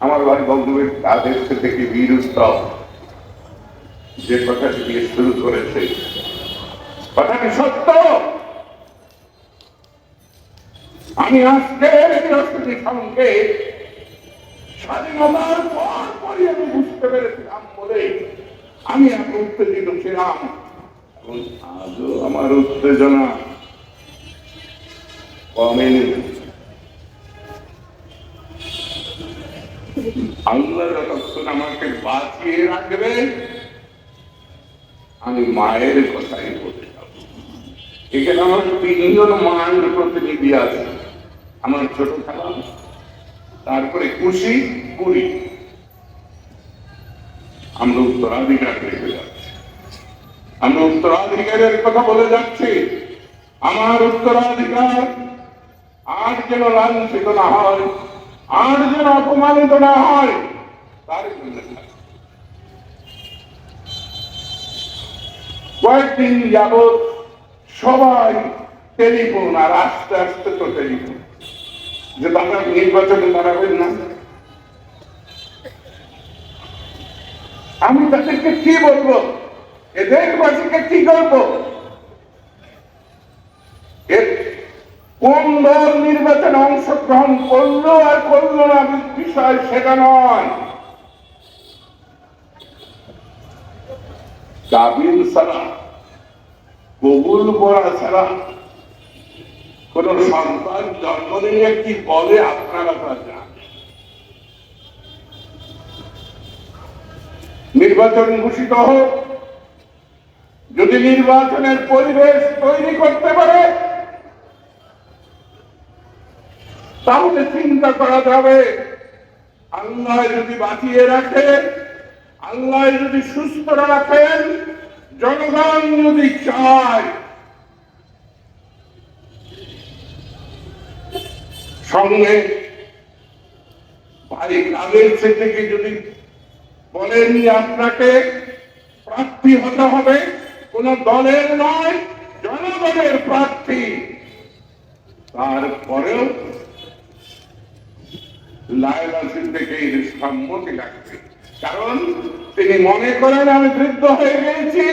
আমার ভাই বন্ধুদের তাদের থেকে বীর উৎসব। যে কথাটি দিয়ে শুরু করেছে, কথাটি সত্য। আমি আজকে বৃহস্পতির সঙ্গে স্বাধীনতার পর পরই আমি বুঝতে পেরেছিলাম বলে আমি এত উত্তেজিত ছিলাম। আজও আমার উত্তেজনা কমেনি। আল্লাহ যতক্ষণ আমাকে বাঁচিয়ে রাখবে, আমি মায়ের কথাই বলে যাব। এখানে আমার তিনজন মায়ের প্রতিনিধি আছে। আমার ছোট খেলা, তারপরে খুশি কুড়ি। আমরা উত্তরাধিকার রেখে আমরা উত্তরাধিকারের কথা বলে যাচ্ছি। আমার উত্তরাধিকার আর যেন লাঞ্ছিত না হয়, আর যেন অপমানিত না হয়, তার কয়েকদিন যাবৎ সবাই টেলিফোন আর আস্তে আস্তে তো টেলিফোন। যে তারা নির্বাচনে দাঁড়াবেন না। আমি তাদেরকে কি বলব? এদের বাসীকে কি এর কোন দল নির্বাচনে অংশগ্রহণ করল আর করল না বিষয় সেটা নয়। কাবিল ছাড়া, কবুল করা ছাড়া কোন সন্তান জন্ম নিয়ে কি বলে আপনারা তা জানেন? নির্বাচন ঘোষিত হোক যদি নির্বাচনের পরিবেশ তৈরি করতে পারে, তাহলে চিন্তা করা যাবে, আল্লাহ যদি বাঁচিয়ে রাখে আল্লাহ যদি সুস্থ রাখেন, জনগণ যদি চায়, সঙ্গে ভাই কাদের থেকে যদি বলেন আপনাকে, প্রার্থী হতে হবে। কোন দলের নয়, জনগণের প্রার্থী। তারপরেও লায়লা সিদ্দিকের সম্মতি রাখবে কারণ তিনি মনে করেন, আমি বৃদ্ধ হয়ে গেছি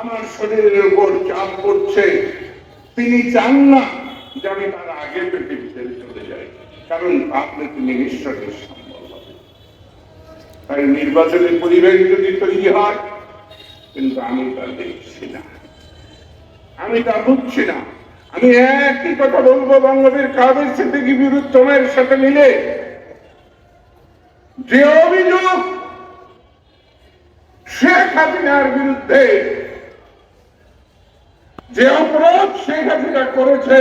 আমার শরীরের উপর চাপ পড়ছে। তিনি চান না যে আমি তার আগে পৃথিবী ছেড়ে চলে যাই। কারণ আপনি তিনি ঈশ্বরের সম্ভব হবে। তাই নির্বাচনের পরিবেশ যদি তৈরি হয় কিন্তু আমি তা দেখছি না। আমি তা বুঝছি না। আমি একই কথা বলব বঙ্গবীর কাদের সিদ্দিকি বিরুদ্ধমের সাথে মিলে। যে অভিযোগ শেখ হাসিনার বিরুদ্ধে, যে অপরাধ শেখ হাসিনা করছে।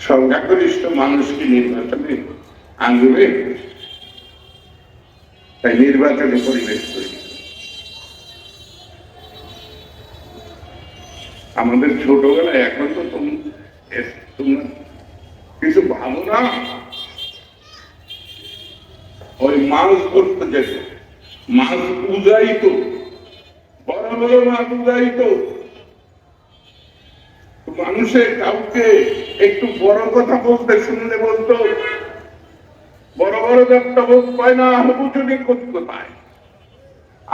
সংখ্যাগরিষ্ঠ মানুষকে নির্বাচনে আনবে তাই নির্বাচনে পরিবেশ তৈরি। আমাদের ছোটবেলায় এখন তো তোমরা কিছু ভালো না। ওই মাছ ধরতে যেত। মাছ উজাইতো বড় বড় মাছ উজাইতো মানুষের কাউকে একটু বড় কথা বলতে শুনলে বলতো বড় বড় বোধ পায় না হবুচুনি কোথায়?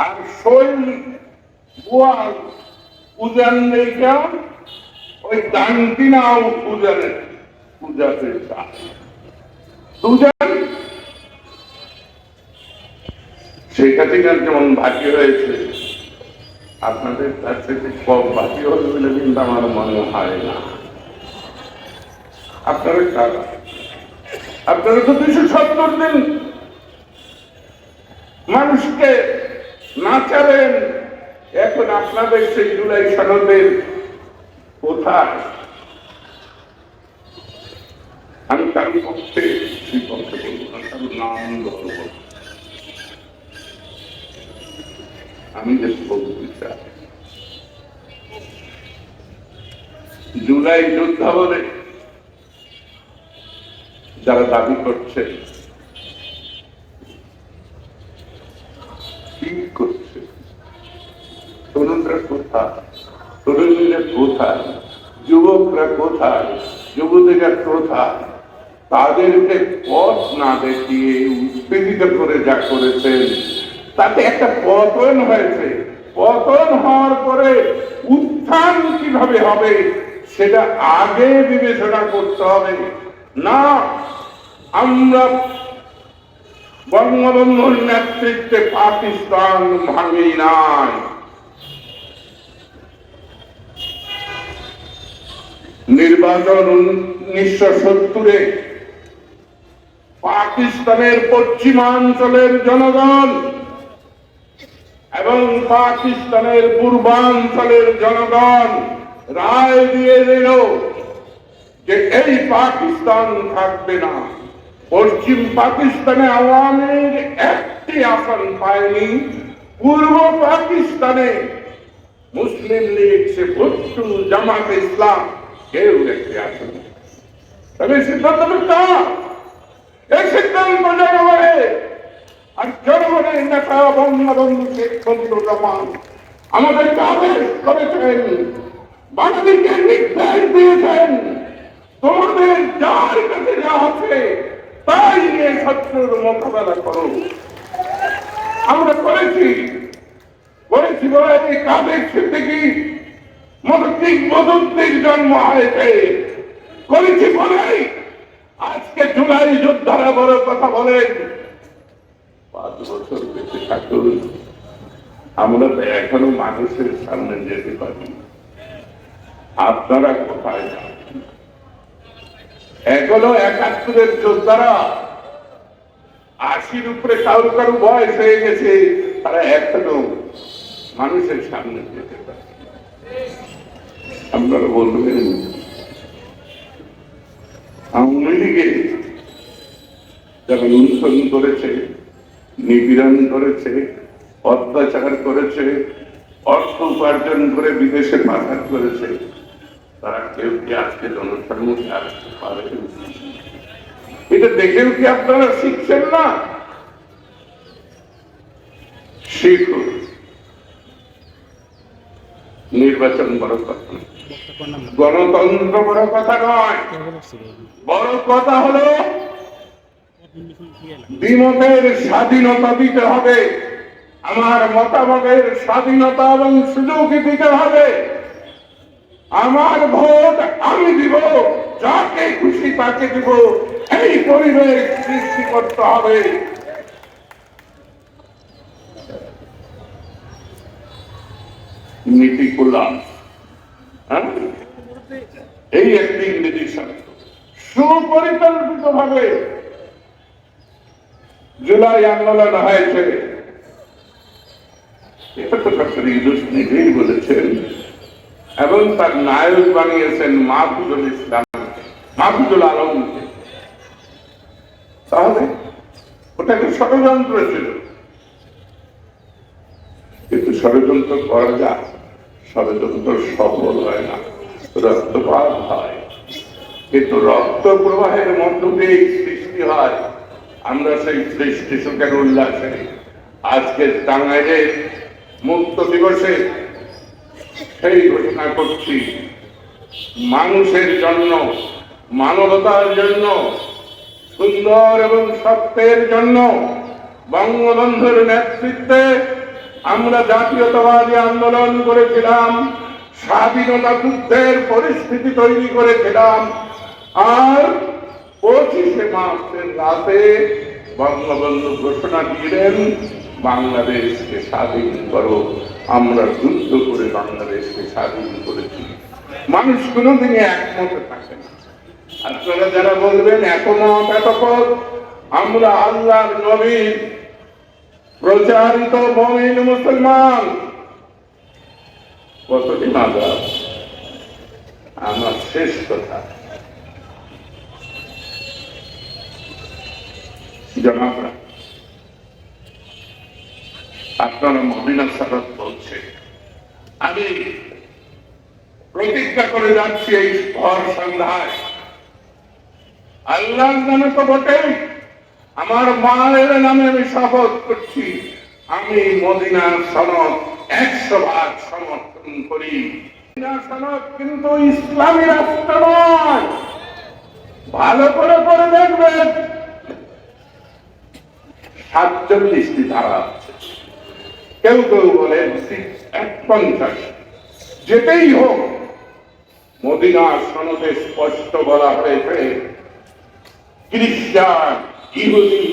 আর শৈল গোয়াল উজান লেখা, ওই দান্তি নাও উজানে পূজাতে দুজন? যেমন ভাগ্য হয়েছে আপনাদের কাছ থেকে কম বলে কিন্তু আমার মনে হয় না। আপনারা আপনারা তো দুশো সত্তর দিন মানুষকে নাচারেন এখন আপনাদের সেই জুলাই সনদের কোথায় আমি তার পক্ষে, সেই পক্ষে বলব না আমি যে বলতে জুলাই যোদ্ধা বলে যারা দাবি করছে। কি করছে? তরুণরা কোথায়? তরুণীরা কোথায়? যুবকরা কোথায়? যুবতীরা কোথায়? তাদেরকে পথ না দেখিয়ে উৎপীড়িত করে যা করেছেন, তাতে একটা পতন হয়েছে। পতন হওয়ার পরে উত্থান কীভাবে হবে, সেটা আগে বিবেচনা করতে হবে। না আমরা বঙ্গবন্ধুর নেতৃত্বে পাকিস্তান ভাঙি নাই। নির্বাচন উনিশশো সত্তরে পাকিস্তানের পশ্চিমাঞ্চলের জনগণ এবং পাকিস্তানের পূর্বাঞ্চলের জনগণ রায় দিয়ে দিল যে এই পাকিস্তান থাকবে না। পশ্চিম পাকিস্তানে আওয়ামী লীগ একটি আসন পায়নি, পূর্ব পাকিস্তানে মুসলিম লীগ, সে ভুট্টু জামাত ইসলাম, কেউ একটি আসন। তবে সিদ্ধান্ত এই সিদ্ধান্ত জনগণের আর জনগণের নেতা বঙ্গবন্ধু শেখ মুজিবুর রহমান আমাদের আদেশ করেছেন বাঙালিকে নির্দেশ দিয়েছেন, তোমাদের যার কাছে যা আছে তাই নিয়ে শত্রুর মোকাবেলা করো। আমরা করেছি। করেছি বলে এই কাদের সিদ্দিকি? মদতিক মদতির জন্ম হয়েছে। করেছি বলেই আজকে জুলাই যোদ্ধারা বড় কথা বলেন পাঁচ বছর বেঁচে আমরা তো এখনও মানুষের সামনে যেতে পারি। আপনারা কোথায় এখনও একাত্তরের যোদ্ধারা আশির উপরে কারও কারও বয়স হয়ে গেছে, তারা এখনও মানুষের সামনে যেতে পারে। আপনারা বলবেন, আওয়ামী লীগে যারা করেছে, নিপীড়ন করেছে, অত্যাচার করেছে, অর্থ উপার্জন করে বিদেশে পাচার করেছে, তারা কেউ কি আজকে জনসম্মুখে আসতে পারে এটা দেখেও কি আপনারা শিখছেন না? শিখুন। নির্বাচন বড় কথা। গণতন্ত্র বড় কথা নয়। বড় কথা হলো বিমতের স্বাধীনতা দিতে হবে। আমার মতামতের স্বাধীনতা এবং সুযোগ দিতে হবে। আমার ভোট আমি দিব, যাকে খুশি তাকে দিব। এই পরিবেশ সৃষ্টি করতে হবে। নীতি করলাম। হ্যাঁ? এই একটি ইংরেজি সুপরিকল্পিত ভাবে জুলাই আন্দোলন হয়েছে। নিজেই বলেছেন এবং তার নায়ক বানিয়েছেন মাহফুজুল ইসলাম, মাহফুজুল আলমকে তাহলে ওটা একটা ষড়যন্ত্র ছিল। কিন্তু ষড়যন্ত্র করা যায় ষড়যন্ত্র সফল হয় না, রক্তপাত হয়। কিন্তু রক্ত প্রবাহের মধ্য দিয়ে সৃষ্টি হয়। আমরা সেই সৃষ্টি সুখের উল্লাসে আজকে টাঙ্গাইলে মুক্ত দিবসে সেই ঘোষণা করছি। মানুষের জন্য, মানবতার জন্য সুন্দর এবং সত্যের জন্য বঙ্গবন্ধুর নেতৃত্বে আমরা জাতীয়তাবাদী আন্দোলন করেছিলাম, স্বাধীনতা যুদ্ধের পরিস্থিতি তৈরি করেছিলাম, আর পঁচিশে মার্চের রাতে বঙ্গবন্ধু ঘোষণা দিলেন, বাংলাদেশকে স্বাধীন করো, আমরা যুদ্ধ করে বাংলাদেশকে স্বাধীন করেছি। মানুষ কোনোদিনই একমত থাকে না। আপনারা যারা বলবেন একমত এতপথ আমরা আল্লাহর নবীর প্রচারিত মমিন মুসলমান। কতদিন আজাদ আমার শেষ কথা। জনাবরা আপনারা মদিনা সারাত বলছে আমি প্রতিজ্ঞা করে যাচ্ছি এই ভর সন্ধ্যায় আল্লাহর নামে তো বটে। আমার মায়ের নামে আমি শপথ করছি। আমি মদিনার সনদ একশো ভাগ সমর্থন করি। কিন্তু ইসলামী রাষ্ট্র নয়। ভালো করে করে দেখবেন। সাতচল্লিশটি ধারা কেউ কেউ বলে এক, পঞ্চাশ। যেতেই হোক, মদিনার সনদে স্পষ্ট বলা হয়েছে খ্রিস্টান, ইহুদি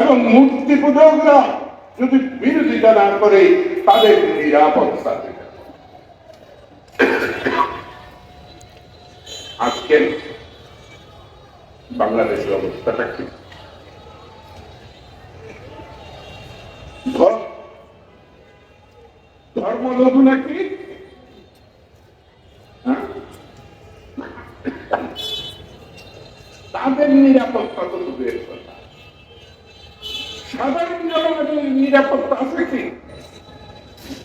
এবং মূর্তি পূজকরা যদি বিরোধিতা না করে তাদের নিরাপত্তা আজকে বাংলাদেশের অবস্থাটা কি? ধর- ধর্ম লঘু নাকি হ্যাঁ? তাদের নিরাপত্তা তো দূরের কথা সাধারণ জনগণের নিরাপত্তা আছে কি?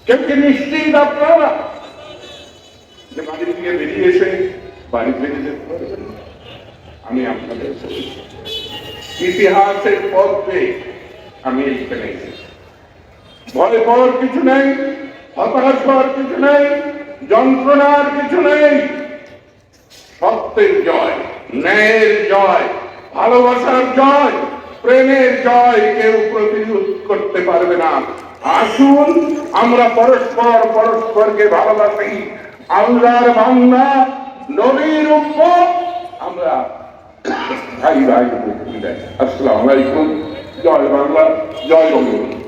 কেউ কি নিশ্চিত আপনারা? যে বাড়ি থেকে বেরিয়ে এসে বাড়ি যেতে পারবেন আমি আপনাদের ইতিহাসের পথে আমি এইখানে এসেছি। ভয় পাওয়ার কিছু নেই, হতাশ হওয়ার কিছু নেই, যন্ত্রণার কিছু নেই, সত্যের জয়। ন্যায়ের জয়, ভালোবাসার জয়, প্রেমের জয় কেউ প্রতিরোধ করতে পারবে না। আসুন, আমরা পরস্পর পরস্পরকে ভালোবাসি। আল্লাহর বাংলা নবীর উপর আমরা ভাই ভাই আসসালামু আলাইকুম। জয় বাংলা, জয় বঙ্গবন্ধু।